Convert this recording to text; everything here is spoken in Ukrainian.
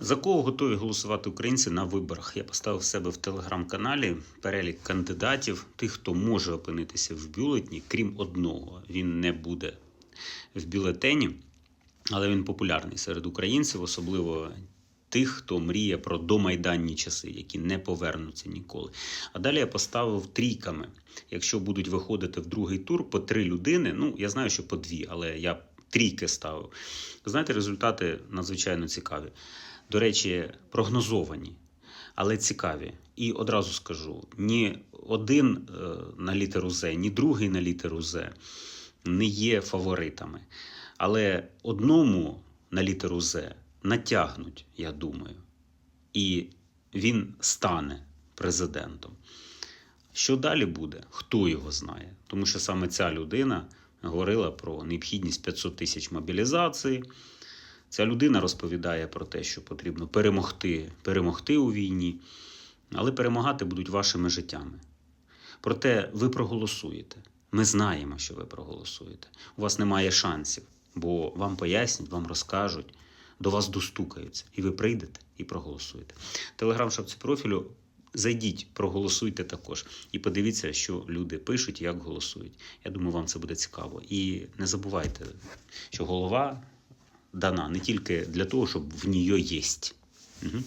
За кого готові голосувати українці на виборах? Я поставив себе в телеграм-каналі перелік кандидатів, тих, хто може опинитися в бюлетні, крім одного. Він не буде в бюлетені, але він популярний серед українців, особливо тих, хто мріє про домайданні часи, які не повернуться ніколи. А далі я поставив трійками. Якщо будуть виходити в другий тур по три людини, ну я знаю, що по дві, але я трійки ставив. Знаєте, результати надзвичайно цікаві. До речі, прогнозовані, але цікаві. І одразу скажу: ні один е, на літеру З, ні другий на літеру З не є фаворитами. Але одному на літеру З натягнуть, я думаю, і він стане президентом. Що далі буде? Хто його знає? Тому що саме ця людина говорила про необхідність 500 тисяч мобілізації. Ця людина розповідає про те, що потрібно перемогти, перемогти у війні, але перемагати будуть вашими життями. Проте ви проголосуєте. Ми знаємо, що ви проголосуєте. У вас немає шансів, бо вам пояснять, вам розкажуть, до вас достукаються, і ви прийдете і проголосуєте. Телеграм шапці профілю. Зайдіть, проголосуйте також і подивіться, що люди пишуть, як голосують. Я думаю, вам це буде цікаво. І не забувайте, що голова дана не тільки для того, щоб в ній єсть. Угу.